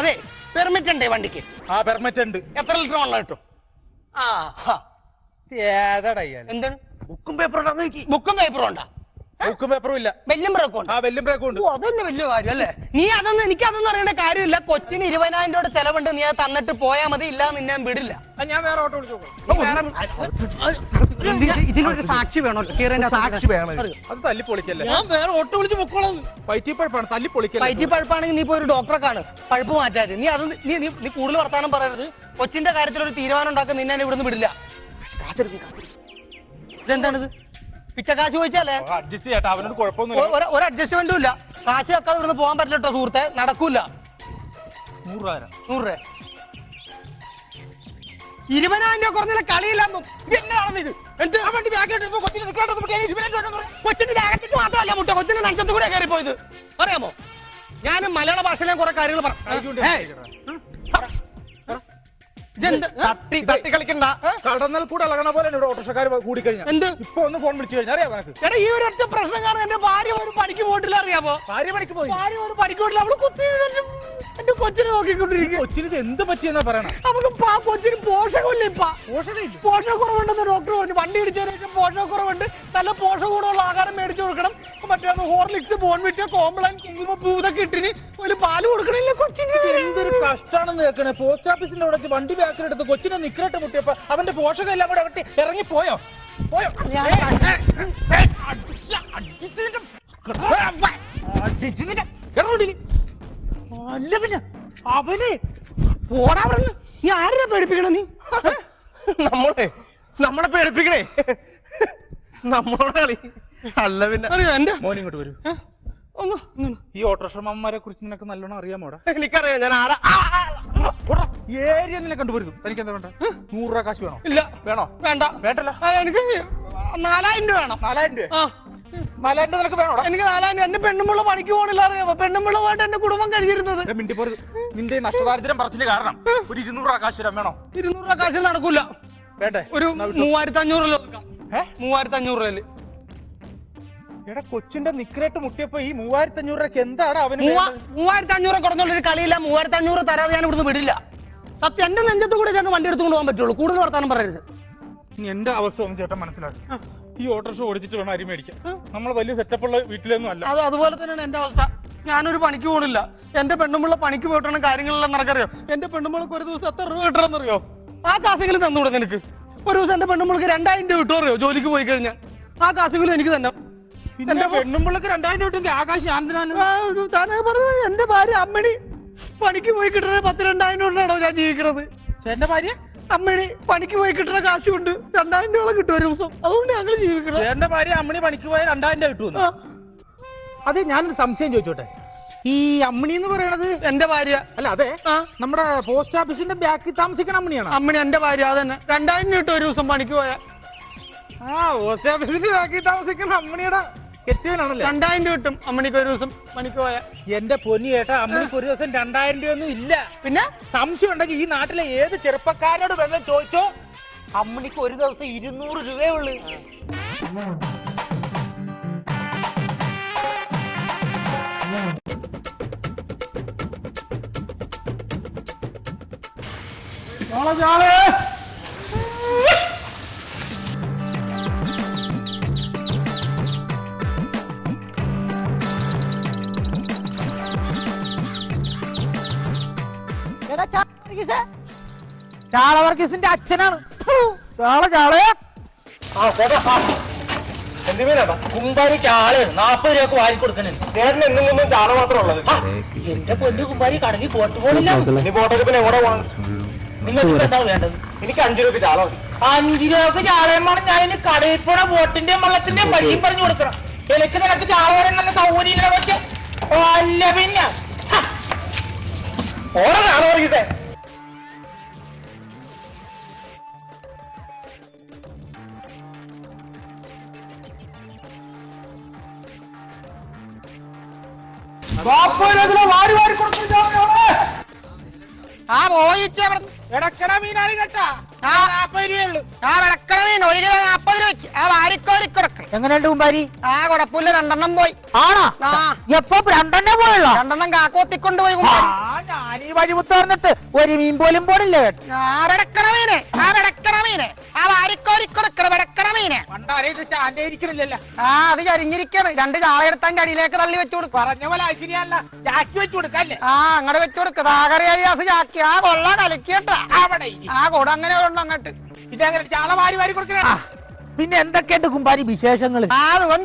അതെ പെർമിറ്റ് ഉണ്ടേ വണ്ടിക്ക്. ആ പെർമിറ്റ് ഉണ്ട്. എത്ര ലിറ്റർ വെള്ളം കിട്ടും? ആ. ഏതാടാ എന്താണ്? ബുക്കും പേപ്പർ ഉണ്ടാകുന്ന നോക്കി. ബുക്കും പേപ്പറും ഉണ്ടാ? ബുക്കും പേപ്പറും ഇല്ല. വെല്ലും ബ്രേക്കും ഉണ്ട്. ആ വെല്ലും ബ്രേക്കും ഉണ്ട്. ഓ അതന്നെ വലിയ കാര്യം അല്ലേ? നീ അതൊന്നും എനിക്ക് അതൊന്നും അറിയേണ്ട കാര്യമില്ല. കൊച്ചിന് ഇരുപതിനായിരം രൂപയുടെ ചെലവുണ്ട്. നീ അത് തന്നിട്ട് പോയാൽ മതി. ഇല്ല നിന്നെ ഞാൻ വിടില്ല. ഞാൻ വേറെ ഓട്ടോ വിളിച്ചു നീ വേറെ- ഇത് ഇത് ഇതിനൊരു സാക്ഷി വേണോ? കീറേന്റെ സാക്ഷി വേണം അത് തല്ലി പൊളിക്കല്ലേ ഞാൻ വേറെ ഓട്ടോ വിളിച്ച് പൊക്കോളാം. വയറ്റിപ്പഴപ്പാണ് തല്ലി പൊളിക്കല്ലേ പൈറ്റി പഴുപ്പാണെങ്കിൽ നീ ഇപ്പൊ ഒരു ഡോക്ടറെ കാണ്. പഴുപ്പ് മാറ്റാതെ. നീ അത് നീ നീ നീ കൂടുതൽ വർത്താനം പറയരുത്. കൊച്ചിന്റെ കാര്യത്തിൽ ഒരു തീരുമാനം ഉണ്ടാക്കാൻ നിന്നെ ഞാൻ ഇവിടുന്ന് വിടില്ല. ഇതെന്താണിത്? പിച്ചക്കാശ് ചോദിച്ചല്ലേ അഡ്ജസ്റ്റ് ചെയ്യട്ടെ അവനോട് കുഴപ്പമൊന്നുമില്ല. ഒരു- അഡ്ജസ്റ്റ്മെന്റും ഇല്ല കാശ് വെക്കാതെ ഇവിടുന്ന് പോകാൻ പറ്റില്ല കേട്ടോ സുഹൃത്തെ. നടക്കൂല. നൂറ് രൂപ. നൂറ്. രൂപ ഇരുപതിനായിരം രൂപ കുറഞ്ഞ കളിയില്ല. എന്നാണെന്ന് ഇത്? എന്ത്? ആ വണ്ടി ബാക്കിലോട്ട് കൊച്ചിനെ. കൊച്ചിന്റെ മാത്രമല്ല മുട്ട കൊച്ചിന്റെ നഞ്ചത്ത് കൂടെ കയറി പോയത് അറിയാമോ? ഞാൻ മലയാള ഭാഷയിലെ കുറെ കാര്യങ്ങൾ പറഞ്ഞു തട്ടി തട്ടി കളിക്കണ്ട. കടന്നൽ കൂടെ ഇളകണ പോലെ ഇവിടെ കൂടി കഴിഞ്ഞാൽ എന്ത്? ഇപ്പൊ ഒന്ന് ഫോൺ വിളിച്ചു കഴിഞ്ഞാൽ അറിയാം നിനക്ക്? എടാ ഈ പ്രശ്നം കാരണം എന്റെ ഭാര്യ ഒരു പണിക്ക് പോയിട്ടില്ല അറിയാമോ ഭാര്യ പണിക്ക് പോയി? ഭാര്യ ഒരു പണിക്ക് പോയിട്ടില്ല. അവൾ കുത്തി എന്റെ കൊച്ചിനെ നോക്കിക്കൊണ്ടിരിക്കും കൊച്ചിന് ഇത് എന്ത് പറ്റിയെന്നാ പറയണ? നമുക്ക് പാ- കൊച്ചിന് പോഷകമില്ല ഇപ്പൊ. പോഷകയില്ല പോഷകക്കുറവുണ്ടെന്ന് ഡോക്ടർ പറഞ്ഞു. വണ്ടി പോഷകക്കുറവുണ്ട്. നല്ല പോഷകഗുണമുള്ള ആഹാരം മേടിച്ചു കൊടുക്കണം. മറ്റേ ഹോർലിക്സ് ബോൺവിറ്റ കോംപ്ലൈൻ കുങ്കുമപ്പൂ ഇതൊക്കെ ഇട്ടിന്. ഒരു പാൽ കൊടുക്കണില്ല കൊച്ചിന്. എന്തൊരു കഷ്ടാണെന്ന് കേൾക്കണേ. പോസ്റ്റ് ഓഫീസിന്റെ അവിടെ വണ്ടി ബാക്കിലെടുത്ത് കൊച്ചിനെ നിക്കറിട്ട് മുട്ടിയപ്പോ അവന്റെ പോഷകം എല്ലാം കൂടെ അവിടെ ഇറങ്ങി പോയോ? പോയോ. അല്ല പിന്നെ അവനെ പോടാ പറഞ്ഞു നീ ആരെയാ പേടിപ്പിക്കണ നീ? നമ്മളെ നമ്മളെ പേടിപ്പിക്കണേ. നമ്മളോട് കളി. അല്ല പിന്നെ അറിയോ എന്റെ മോൻ ഇങ്ങോട്ട് വരൂ. ഒന്ന് ഇങ്ങനെ. ഈ ഓട്ടോറിക്ഷമാരെ കുറിച്ച് നിനക്ക് നല്ലോണം അറിയാമോടാ എനിക്കറിയാം ഞാൻ ആരാ. ഏരിയ നിന്നെ കണ്ടുപോരുന്നു തനിക്ക് എന്താ വേണ്ട? നൂറ് രൂപ കാശ് വേണോ? ഇല്ല. വേണോ? വേണ്ട. വേണ്ടല്ലോ. എനിക്ക് നാലായിരം രൂപ വേണം. നാലായിരം രൂപ ആ. നാലായിരം രൂപ നിനക്ക് വേണോടാ? എനിക്ക് നാലായിരം എന്റെ പെണ്ണുമ്പിള്ള പണിക്ക് പോകണില്ല അറിയാമോ പെണ്ണുമ്പിള്ള പോയിട്ട് എന്റെ കുടുംബം കഴിച്ചിരുന്നത് മിണ്ടി പോരുത് നിന്റെ നഷ്ടദാരിദ്ര്യം പറച്ചിൽ കാരണം ഒരു ഇരുന്നൂറ് രൂപ കാശ് തരാൻ വേണോ? ഇരുന്നൂറ് രൂപ കാശിൽ നടക്കൂല. വേണ്ടേ? ഒരു മൂവായിരത്തി അഞ്ഞൂറ് ഏ? മൂവായിരത്തി അഞ്ഞൂറ് രൂപയിൽ എടാ കൊച്ചിന്റെ നിക്കറേറ്റ് മുട്ടിയപ്പോ ഈ മൂവായിരത്തി അഞ്ഞൂറ് രൂപയ്ക്ക് എന്താണ് അവന്? മൂവായിരത്തി അഞ്ഞൂറ് കുറഞ്ഞുള്ള ഒരു കളിയില്ല മൂവായിരത്തി അഞ്ഞൂറ് തരാതെ ഞാൻ ഇവിടുന്ന് വിടില്ല. സത്യം എന്റെ നെഞ്ചത്ത് കൂടെ ചേട്ടൻ വണ്ടി എടുത്തുകൊണ്ട് പോകാൻ പറ്റുള്ളൂ. കൂടുതൽ വർത്താനം പറയരുത്. എന്റെ അവസ്ഥ ഒന്ന് ചേട്ടൻ മനസ്സിലാക്കി. ഈ ഓട്ടോറിക്ഷ ഓടിച്ചിട്ട് വേണം അരി മേടിക്കാൻ. നമ്മൾ വലിയ സെറ്റപ്പ് ഉള്ള വീട്ടിലൊന്നും അല്ല. അത് അതുപോലെ തന്നെയാണ് എന്റെ അവസ്ഥ. ഞാനൊരു പണിക്ക് പോണില്ല. എന്റെ പെണ്ണുമ്പിള്ള പണിക്ക് പോയിട്ടാണ് കാര്യങ്ങളെല്ലാം നടക്കറിയോ എന്റെ പെണ്ണുമ്പിളക്ക് ഒരു ദിവസം എത്ര രൂപ കിട്ടണമെന്നറിയോ ആ കാസെങ്കിലും തന്നുകൂടെ നിനക്ക്. ഒരു ദിവസം എന്റെ പെണ്ണുമ്പിളക്ക് രണ്ടായിരം രൂപ കിട്ടുമോ അറിയോ ജോലിക്ക് പോയി കഴിഞ്ഞാൽ. ആ കാസെങ്കിലും എനിക്ക് തന്നെ. പിന്നെ പെണ്ണുമ്പിള്ളക്ക് രണ്ടായിരം രൂപ ആകാശ് താനത് പറഞ്ഞത് എന്റെ ഭാര്യ അമ്മണി പണിക്ക് പോയി കിട്ടുന്ന പത്ത് രണ്ടായിരം രൂപയാണോ ഞാൻ ജീവിക്കണത്? എന്റെ ഭാര്യ? അമ്മണി പണിക്ക് പോയി കിട്ടുന്ന കാശ് കൊണ്ട് രണ്ടായിരം രൂപ കിട്ടും ഒരു ദിവസം. അതുകൊണ്ട് ഞങ്ങൾ ജീവിക്കണം എന്റെ ഭാര്യ അമ്മണി പണിക്ക് പോയാൽ രണ്ടായിരം രൂപ കിട്ടുമെന്ന്. അതെ ഞാനൊരു സംശയം ചോദിച്ചോട്ടെ? ഈ അമ്മണി എന്ന് പറയണത് എന്റെ ഭാര്യ. അല്ല അതെ. നമ്മുടെ പോസ്റ്റ് ഓഫീസിന്റെ ബാക്കിൽ താമസിക്കണ അമ്മണിയാണ്? അമ്മണി എന്റെ ഭാര്യ അതന്നെ രണ്ടായിരം രൂപ ഒരു ദിവസം പണിക്ക് പോയാൽ. ആ പോസ്റ്റ് ഓഫീസിന്റെ ബാക്കിൽ താമസിക്കണ അമ്മണിയുടെ കെട്ടിയവനാണല്ലേ രണ്ടായിരം രൂപ കിട്ടും അമ്മണിക്ക് ഒരു ദിവസം. പണിക്ക് പോയാൽ എന്റെ പൊന്നി ഏട്ടാ അമ്മണിക്ക് ഒരു ദിവസം രണ്ടായിരം രൂപയൊന്നും ഇല്ല. പിന്നെ? സംശയം ഉണ്ടെങ്കിൽ ഈ നാട്ടിലെ ഏത് ചെറുപ്പക്കാരനോട് വെള്ളം ചോദിച്ചോ? അമ്മണിക്ക് ഒരു ദിവസം ഇരുന്നൂറ് രൂപയേ ഉള്ളു. അച്ഛനാണ് ചാള ചാള വർഗീസിന്റെ അച്ഛനാണ്. ആ. എന്ത് കുമ്പാരി ചാളയാണ്. നാപ്പത് രൂപക്ക് വാരി കൊടുക്കണുണ്ട് ചേട്ടന് എന്നും ഒന്നും ചാള മാത്രം ഉള്ളത് എന്റെ പൊന്നു കുമ്പാരി കടലിൽ പോട്ട് പോണില്ല. നീ പോട്ടെ പിന്നെ എവിടെ പോകണം നിങ്ങൾക്ക് എന്താ വേണ്ടത്? എനിക്ക് അഞ്ചു രൂപ ചാള മതി. അഞ്ചു രൂപക്ക് ചാളയും ഞാൻ ഇനി കടയിൽ പോണ ബോട്ടിന്റെ വള്ളത്തിന്റെയും വഴിയും പറഞ്ഞു കൊടുക്കണം. എനിക്ക് നിനക്ക് ചാള വരാൻ നല്ല സൗകര്യം വെച്ച്. അല്ല പിന്നെ. ഹ. ചാള വർഗീസേ. വാരി വാരി കൊടുക്കുന്നു ആ പോയിച്ചേ അവിടെ ഇടക്കണ മീനാണ് കേട്ടാ? ആ. നാപ്പത് രൂപയുള്ളൂ ആ വിളക്കണ മീൻ ഒരു കിലോ നാപ്പത് രൂപയ്ക്ക് ആ വാരിക്കോരിക്കൊടുക്കണം എങ്ങനെയുണ്ട് കുമ്പാരി ആ കുഴപ്പമില്ല രണ്ടെണ്ണം പോയി. ആണോ? എപ്പോ രണ്ടെണ്ണം പോയുള്ള? രണ്ടെണ്ണം കാക്കോത്തിക്കൊണ്ട് പോയി കുമ്പാരി ഒരു മീൻ പോലും പോണില്ല കേട്ടോ ആ വെടക്കണ മീന് ആ വാരിക്കോരിക്കൊടുക്കണം വെടക്കണ സ്റ്റാൻഡ് ഇരിക്കണില്ലല്ലോ ആ അത് ചരിഞ്ഞിരിക്കാണ്. രണ്ട് ചാളയെടുത്താൻ കടിയിലേക്ക് തള്ളി വെച്ചു കൊടുക്കും. പറഞ്ഞ പോലെ ശരിയല്ല ജാക്കി വെച്ചു കൊടുക്കല്ലേ ആ അങ്ങോട്ട് വെച്ചു കൊടുക്കുക താകറിയാസ് ചാക്കി. ആ കൊള്ള കലക്കിയട്ടാ. അവിടെ ആ കൂടെ അങ്ങനെ ഉണ്ട് അങ്ങോട്ട് ഇതങ്ങനെ ചാള വാരി വാരി കൊടുക്കണ. പിന്നെ എന്തൊക്കെയുണ്ട് കുമ്പാരി വിശേഷങ്ങൾ സുഖം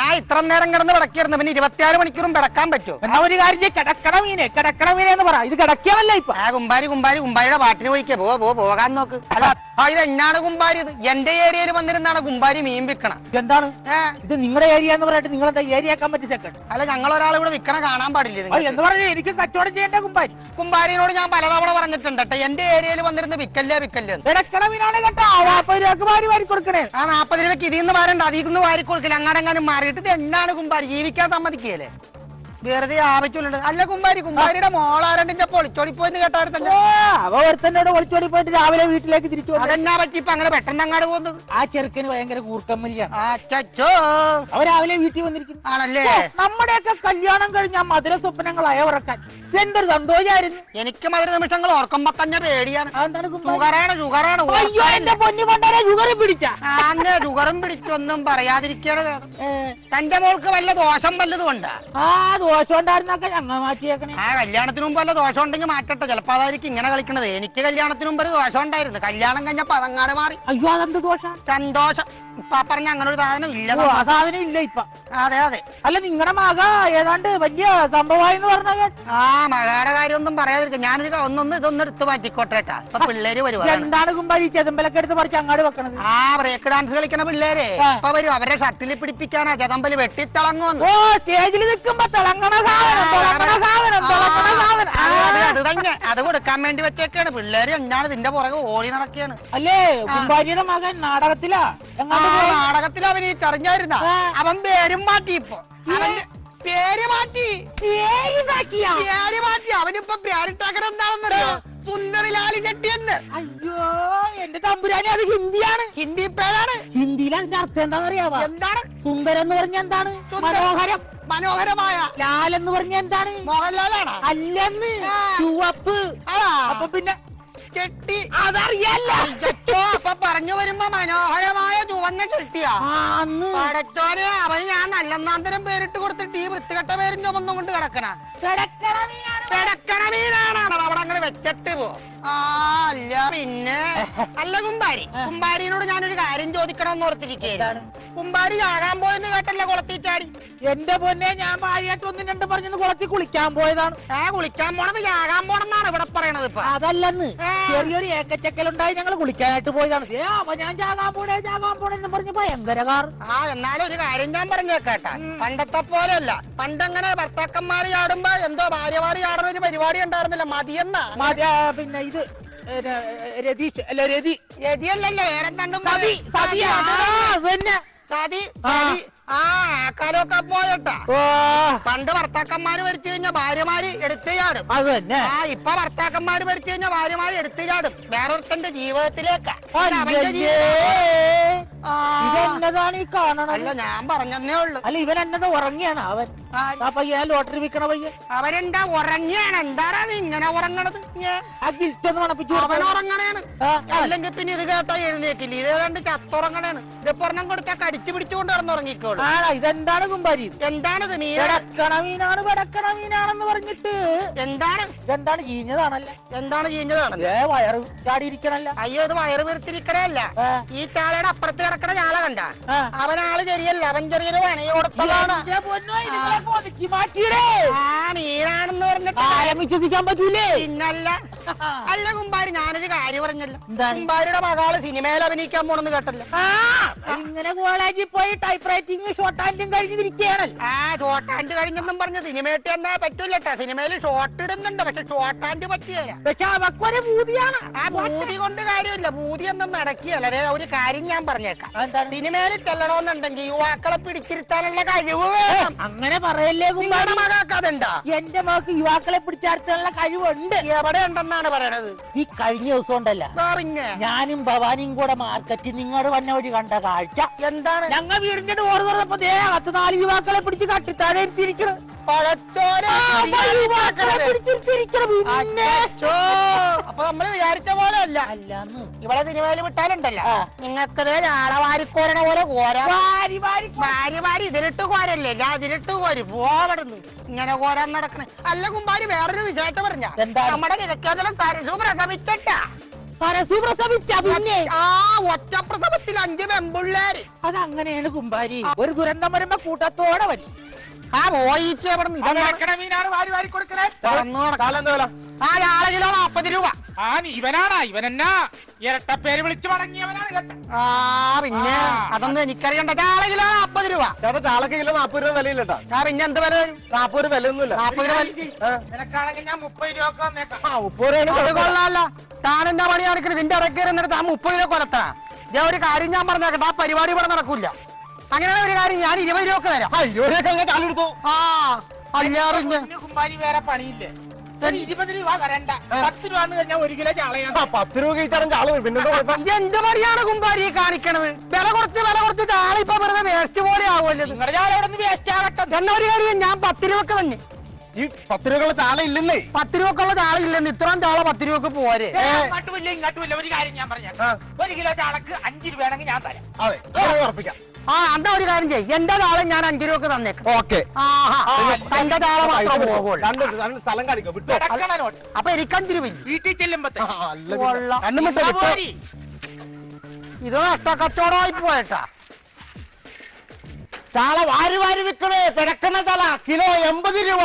ആ ഇത്ര നേരം കിടന്ന് പിടക്കിയിരുന്നു പിന്നെ ഇരുപത്തിയാറ് മണിക്കൂറും പിടക്കാൻ പറ്റുമോ എന്നാ ഒരു കാര്യം ചെയ്യ്, കിടക്കണ മീനെ കിടക്കണ മീനെ എന്ന് പറ. ഇത് കിടക്കണല്ല ഇപ്പൊ? ആ കുമ്പാരി കുമ്പാരി കുമ്പാരിയുടെ പാട്ടിന് പോയിക്കേ. പോ പോ പോകാൻ നോക്ക്. അല്ല ആ ഇത് എന്നാണ് കുമ്പാരി ഇത്? എന്റെ ഏരിയയിൽ വന്നിരുന്നാണ് കുമ്പാരി മീൻ വിൽക്കണം എന്താണ് ഇത് നിങ്ങളുടെ ഏരിയ എന്ന് പറഞ്ഞിട്ട് നിങ്ങൾ എന്താ ഏരിയ ആക്കാൻ പറ്റി സെക്കൻഡ് അല്ല ഞങ്ങൾ ഒരാൾ ഇവിടെ വിൽക്കണ കാണാൻ പാടില്ല. എന്ന് പറഞ്ഞാൽ എനിക്ക് കച്ചവടം ചെയ്യേണ്ട കുമ്പാരി? കുമ്പാരിനോട് ഞാൻ പലതവണ പറഞ്ഞിട്ടുണ്ട് എന്റെ എന്റെ ഏരിയയിൽ വന്നിരുന്ന വിക്കല്ല വിക്കല്ല ആ നാപ്പത് രൂപക്ക് ഇതിന്ന് വാരണ്ട അതിന്ന് വാരി കൊടുക്കില്ല അങ്ങാടെങ്ങാനും മാറിയിട്ട് ഇത് എന്നാണ് കുമ്പാരി ജീവിക്കാൻ സമ്മതിക്കുകയല്ലേ? വെറുതെ ആവശ്യമുണ്ട് അല്ല കുമ്പാരി കുമ്പാരിയുടെ മോളാരണ്ടിന്റെ പൊളിച്ചോടി പോയെന്ന് കേട്ടായിരുന്നല്ലോ ഓ, അവ ഒരുത്തന്നോട് ഒളിച്ചോടി പോയിട്ട് രാവിലെ വീട്ടിലേക്ക് തിരിച്ചു വന്നു. അതെന്നാ പറ്റി? ഇപ്പൊ അങ്ങനെ പെട്ടെന്ന് അങ്ങോട്ട് പോകുന്നത്. ആ ചെറുക്കന് ഭയങ്കര കൂർക്കമ്മലിയാണ്. അച്ചോ അവ രാവിലെ വീട്ടിൽ വന്നിരിക്കുന്നു. ആണല്ലേ? ഓ, നമ്മുടെയൊക്കെ കല്യാണം കഴിഞ്ഞ മധുര സ്വപ്നങ്ങളായ അയവിറക്കാൻ എന്തൊരു സന്തോഷായിരുന്നു. എനിക്ക് മധുര നിമിഷങ്ങൾ ഓർക്കുമ്പോ തന്നെ പേടിയാണ്. അതെന്താണ്? ഷുഗറാണ് ഷുഗറാണ്. അയ്യോ എന്റെ പൊന്നി പണ്ടാരെ ഷുഗർ പിടിച്ച. ആന്നെ ഷുഗറും പിടിച്ചൊന്നും പറയാതിരിക്കണ വേദം തന്റെ മോൾക്ക് വല്ല ദോഷം വല്ലതും ഉണ്ടാ? ആ ദോഷം ഉണ്ടായിരുന്നൊക്കെ ഞങ്ങൾ മാറ്റിയേക്കണേ. ആ കല്യാണത്തിന് മുമ്പ് അല്ല ദോഷം ഉണ്ടെങ്കിൽ മാറ്റട്ടെ. ചിലപ്പോ അതായിരിക്കും ഇങ്ങനെ കളിക്കണത്. എനിക്ക് കല്യാണത്തിന് മുമ്പ് ഒരു ദോഷം ഉണ്ടായിരുന്നു. കല്യാണം കഴിഞ്ഞപ്പോ അതങ്ങാട് മാറി. അയ്യോ അതെന്ത് ദോഷം സന്തോഷം. ഇപ്പൊ പറഞ്ഞ അങ്ങനെ ഒരു സാധനം ഇല്ല. ഓ, ആ സാധനം ഇല്ല ഇപ്പൊ. അതെ അതെ. അല്ല നിങ്ങളുടെ മക ഏതാണ്ട് വലിയ സംഭവമായി പറഞ്ഞ കേട്ടോ. ആ മകളുടെ കാര്യമൊന്നും പറയാതിരിക്കും. ഞാനൊരു ക- ഒന്നൊന്ന് ഇതൊന്നും എടുത്ത് മാറ്റിക്കോട്ടെ ഇപ്പൊ പിള്ളേര് വരുവാണ് എന്താണ് കുമ്പാരി ഈ ചെതമ്പലൊക്കെ എടുത്ത് പറിച്ച് അങ്ങാട് വെക്കണത്. ആ ബ്രേക്ക് ഡാൻസ് കളിക്കണ പിള്ളേരെ. ആ. ഇപ്പൊ വരും. അവരെ ഷട്ടിൽ പിടിപ്പിക്കാനാ. ചെതമ്പൽ വെട്ടിത്തിളങ്ങുമെന്ന് ഓ സ്റ്റേജിൽ നിൽക്കുമ്പോ തിളങ്ങണ സാധനം സാധനം സാധനം. ആ, അത് അത് തന്നെ. അത് കൊടുക്കാൻ വേണ്ടി വെച്ചേക്കാണ്. പിള്ളേര് എന്താണ് ഇതിന്റെ പുറകെ ഓടി നടക്കുകയാണ് അല്ലേ? കുമ്പാരിയുടെ മകൻ നാടകത്തിലാ? ആ എങ്ങാണ്ട് പോയി. നാടകത്തിൽ അവൻ ഈ ചറിഞ്ഞായിരുന്ന. ആ. അവൻ പേരും മാറ്റി ഇപ്പൊ. അവന്റെ പേര് മാറ്റി. പേര് മാറ്റിയാ? പേര് മാറ്റി. അവനിപ്പോ പേരിട്ടാക്കണ എന്താണെന്നറിയോ? സുന്ദറിലാലി ചെട്ടി എന്ന്. അയ്യോ എന്റെ തമ്പുരാനെ അത് ഹിന്ദിയാണ്. ഹിന്ദി പേരാണ് ഹിന്ദിയിൽ അതിന്റെ അർത്ഥം എന്താണെന്നറിയാവാ? എന്താണ്? സുന്ദരം എന്ന് പറഞ്ഞ എന്താണ്? മനോഹരം. മനോഹരമായ. ലാൽ എന്ന് പറഞ്ഞ എന്താണ്? മോഹൻലാലാണ്. അല്ലെന്ന്. ചുവപ്പ്. അപ്പൊ പിന്നെ ചെട്ടി. അതറിയല്ലോ. അപ്പൊ പറഞ്ഞു വരുമ്പോ മനോഹരമായ ചുവന്ന ചെട്ടിയാ ആന്ന് പടച്ചോനെ അവന് ഞാൻ നല്ലന്നാന്തരം പേരിട്ട് കൊടുത്തിട്ട് ഈ വൃത്തികെട്ട പേരും ചുമന്നും കൊണ്ട് കിടക്കണ. കിടക്കണ മീനാണ്. അവിടെ അങ്ങനെ വെച്ചിട്ട് പോ. ആ അല്ല പിന്നെ. അല്ല കുമ്പാരി. കുമ്പാരിനോട് ഞാനൊരു കാര്യം ചോദിക്കണമെന്ന് ഓർത്തിരിക്കുകയാണ് കുമ്പാരി ആകാൻ പോയെന്ന് കേട്ടല്ല കുളത്തി ചാടി. എന്റെ പൊന്നെ ഞാൻ ഭാര്യയായിട്ട് ഒന്നും രണ്ടും പറഞ്ഞു കുളത്തിൽ കുളിക്കാൻ പോയതാണ്. ഏ കുളിക്കാൻ പോണത് ആകാൻ പോണെന്നാണ് ഇവിടെ പറയണത് ഇപ്പൊ. അതല്ലെന്ന്. ചെറിയൊരു ഏക്കച്ചക്കലുണ്ടായി ഞങ്ങൾ കുളിക്കാനായിട്ട് പോയതാണ്. ഏ അപ്പൊ ഞാൻ ചാകാൻ പോണേ ചാകാൻ പോണെന്ന് പറഞ്ഞ് ആ എന്നാലും ഒരു കാര്യം ഞാൻ പറഞ്ഞേക്കാട്ടാ. പണ്ടത്തെ പോലെയല്ല. പണ്ടങ്ങനെ ഭർത്താക്കന്മാര് ചാടുമ്പോ എന്തോ ഭാര്യമാര് ചാടുന്ന ഒരു പരിപാടി ഉണ്ടായിരുന്നില്ല. മതിയെന്നാ. മതി, ആ, പിന്നെ ഇത് ഏ, രതീഷ് അല്ല രതി. രതിയല്ലല്ലോ വേറെ കണ്ടും സതി സതി ആ, അത് തന്നെ. സതി സതി. ആ ആക്കാലൊക്കെ പോയട്ടാ. ഓ. പണ്ട് ഭർത്താക്കന്മാര് ഭരിച്ചു കഴിഞ്ഞാൽ ഭാര്യമാര് എടുത്തു ചാടും. അത് തന്നെ. ആ ഇപ്പൊ ഭർത്താക്കന്മാര് ഭരിച്ചു കഴിഞ്ഞാൽ ഭാര്യമാര് എടുത്തു ചാടും. വേറൊരുത്തന്റെ ജീവിതത്തിലേക്ക്. അവന്റെ ജീവിതം. ഇതെന്നതാണ് ഈ കാണണത്? അല്ല ഞാൻ പറഞ്ഞതേ ഉള്ളു. അല്ല ഇവൻ എന്നത് ഉറങ്ങിയാണ് അവൻ. ലോട്ടറി വിൽക്കണ പയ്യ അവരെന്താ ഉറങ്ങിയാണ്? എന്താടാ നീ ഇങ്ങനെ ഉറങ്ങണത്? ആ ഗിൽറ്റ് ഒന്ന് മണപ്പിച്ചു അവൻ. ഉറങ്ങണേണ്. അല്ലെങ്കിൽ പിന്നെ ഇത് കേട്ടാ എഴുന്നേക്കില്ല? ഇത് ഏതാണ്ട് ചത്തുറങ്ങണേണ്. ഇത് പൊറണം കൊടുത്താ കടിച്ചു പിടിച്ചുകൊണ്ട് കിടന്നുറങ്ങിക്കോളൂ. ആണോ ഇതെന്താണ് കുമ്പാരി? എന്താണിത് മീൻ പെടക്കണ മീനാണ് വടക്കണ മീനാണെന്ന് പറഞ്ഞിട്ട്. എന്താണ്? ഇതെന്താണ് ചീഞ്ഞതാണല്ല? എന്താണ് ചീഞ്ഞതാണല്ലേ വയറ് ചാടിയിരിക്കണല്ല? അയ്യോ ഇത് വയറ് വീർത്തിരിക്കണല്ല. ഈ ചാളയുടെ അപ്പുറത്ത് കിടക്കണ ചാള കണ്ട. അവനാൾ ചെറിയല്ല? അവൻ ചെറിയൊരു പണി കൊടുത്തതാണ് പൊന്നോ, ഒതുക്കി മാറ്റിയിടേ. ആ മീനാണെന്ന് പറഞ്ഞിട്ട് വിശ്വസിക്കാൻ പറ്റൂലേ? പിന്നല്ല. അല്ല കുമ്പാരി ഞാനൊരു കാര്യം പറഞ്ഞല്ലോ. കുമ്പാരിയുടെ മകൾ സിനിമയിൽ അഭിനയിക്കാൻ പോണെന്ന് കേട്ടല്ലോ. ആ ഇങ്ങനെ കോളേജിൽ പോയി ടൈപ്പ് റൈറ്റിംഗ് ഷോർട്ട് ഹാൻഡും കഴിഞ്ഞിരിക്കുകയാണല്ലോ. ആ ഷോർട്ട് ഹാൻഡ് കഴിഞ്ഞെന്നും പറഞ്ഞ് സിനിമയിട്ട് എന്നാ പറ്റൂലട്ടാ. സിനിമയിൽ ഷോർട്ട് ഇടുന്നുണ്ട് പക്ഷെ ഷോർട്ട് ഹാൻഡ് പറ്റിയല്ല പക്ഷെ അവക്കൊരു ഭൂതിയാണ് ആ ഭൂതി കൊണ്ട് കാര്യമില്ല. ഭൂതി ഒന്നും നടക്കുകയല്ല. അതായത് ഒരു കാര്യം ഞാൻ പറഞ്ഞേക്കാം. എന്താണ് സിനിമയിൽ ചെല്ലണമെന്നുണ്ടെങ്കിൽ യുവാക്കളെ പിടിച്ചിരുത്താനുള്ള കഴിവ് വേണം. അങ്ങനെ പറയല്ലേ നിങ്ങളുടെ മകൾക്ക് അതുണ്ടാ? എന്റെ മകൾക്ക് യുവാക്കളെ പിടിച്ചാർത്തുള്ള കഴിവുണ്ട്. എവിടെ ഉണ്ടെന്നാണ് പറയണത്? ഈ കഴിഞ്ഞ ദിവസം ഉണ്ടല്ല. ആ, പിന്നെ. ഞാനും ഭവാനിയും കൂടെ മാർക്കറ്റിൽ നിങ്ങളുടെ വന്ന വഴി കണ്ട കാഴ്ച. എന്താണ്? ഞങ്ങൾ വീടിന്റെ ഡോർ തുറന്നപ്പോ ദേ അകത്ത് നാല് യുവാക്കളെ പിടിച്ച് കട്ടിത്താഴെ ഇരുത്തിയിരിക്കണ് പഴച്ചോനെ യുവാക്കളെ പിടിച്ചിരുത്തിയിരിക്കണം പിന്നെ. അച്ചോ. അപ്പൊ നമ്മൾ വിചാരിച്ച പോലെ അല്ല അല്ലാന്ന്. ഇവിടെ സിനിമയിൽ വിട്ടാലുണ്ടല്ലോ. ആ. നിങ്ങൾക്കത് വാരിക്കോരണ പോലെ കോരാ. വാരി വാരി വാരി വാരി ഇതിലിട്ട് കോരല്ലേ? ഞാൻ ഇതിലിട്ട് കോരി. പോവടുന്നു ഇങ്ങനെ കോരാൻ നടക്കണ. അല്ല കുമ്പാരി വേറൊരു വിശേഷം പറഞ്ഞ. എന്താണ്? നമ്മുടെ കിഴക്കാതല സരസു പ്രസവിച്ചിട്ടാ. പരസു പ്രസവിച്ച പിന്നെ? ആ ഒറ്റ പ്രസവത്തിൽ അഞ്ച് പെമ്പിള്ളേര്. അതങ്ങനെയാണ് കുമ്പാരി. ഒരു ദുരന്തം വരുമ്പോ കൂട്ടത്തോടെ വരും. ആ പോയിച്ചേ അവിടെ വാരി കൊടുക്കണേ. എന്താ ആ ഞാളെ കിലോ നാപ്പത് രൂപ. ആ ഇവനാണ് ഇവനെന്നാ? ഇരട്ട പേര് വിളിച്ചു മടങ്ങിയവനാണ് കേട്ടോ. ആ പിന്നെ ആ. അതൊന്നും എനിക്കറിയണ്ട. ചാള കിലോ നാപ്പത് രൂപ? ചേട്ടാ ചാളക്ക് കിലോ നാപ്പത് രൂപ വിലയില്ലട്ടാ. ആ പിന്നെ എന്ത് വില? വരും നാപ്പത് രൂപ വിലയൊന്നുമില്ല. നാപ്പത് രൂപ വില- നിനക്കാണെങ്കിൽ ഞാൻ മുപ്പത് രൂപ ഒക്കെ ആ മുപ്പത് രൂപയാണ് അത് കുഴപ്പമില്ല. കൊള്ളാല്ല. താനെന്താ പണി കാണിക്കണത് ഇതിന്റെ ഇടയ്ക്ക് ഇരുന്നിട്ട് താൻ മുപ്പത് രൂപ കൊലത്താ. ഞാൻ ഒരു കാര്യം ഞാൻ പറഞ്ഞേക്കട്ടെ. ആ പരിപാടി ഇവിടെ നടക്കൂല. അങ്ങനെയാണ് ഒരു കാര്യം ഞാൻ ഇരുപത് രൂപ ഒക്കെ തരാം. ആ ഇരുപത് രൂപ അങ്ങനെ ചാല എടുത്തു. ആ അല്ല പിന്നെ കുമ്പാരി വേറെ പണിയില്ലേ? ഇരുപത് രൂപ തരണ്ട. പത്ത് രൂപ കഴിഞ്ഞാൽ ഒരു കിലോ ചാളയാ ആ പത്ത് രൂപ കഴിച്ചാലും ചാള വരും. പിന്നെന്താ കുഴപ്പം? ഇത് എന്ത് പണിയാണ് കുമ്പാരി കാണിക്കണത്? വില കൊടുത്ത് വില കൊടുത്ത് ചാളിപ്പ ഇപ്പൊ വെറുതെ വേസ്റ്റ് പോലെ ആവുമല്ലോ ഇത്. നിങ്ങളുടെ ചാള അവിടെ നിന്ന് വേസ്റ്റ് ആകട്ടെ എന്നാ ഒരു കാര്യം ഞാൻ പത്ത് രൂപക്ക് തന്നെ. ഈ പത്ത് രൂപക്കുള്ള ചാള ഇല്ലല്ലേ പത്ത് രൂപക്കുള്ള ചാള ഇല്ലെന്ന്. ഇത്രയും ചാള പത്ത് രൂപക്ക് പോരെ. ഏ, അങ്ങോട്ടും ഇല്ല ഒരു കാര്യം ഞാൻ പറഞ്ഞേക്കാം. ആ. ഒരു കിലോ ചാളക്ക് അഞ്ച് രൂപയാണെങ്കിൽ ഞാൻ തരാം. അതെ. അങ്ങനെ ഉറപ്പിക്കാം. ആ എന്താ ഒരു കാര്യം ചെയ്യ്. എന്റെ താളം ഞാൻ അഞ്ചു രൂപക്ക് തന്നേക്കാം. ഓക്കെ. തന്റെ താളം മാത്രം പോകുള്ളൂ സ്ഥലം കാണിക്കാം വിട്ടോ? അപ്പൊ എനിക്ക് അഞ്ചു രൂപ. വീട്ടിൽ ഇത് നഷ്ടക്കച്ചവടമായി പോയേട്ടാ. ചാള വാരി വാരി വിൽക്കണേ. പിടക്കണ ചാള. കിലോ എൺപത് രൂപ.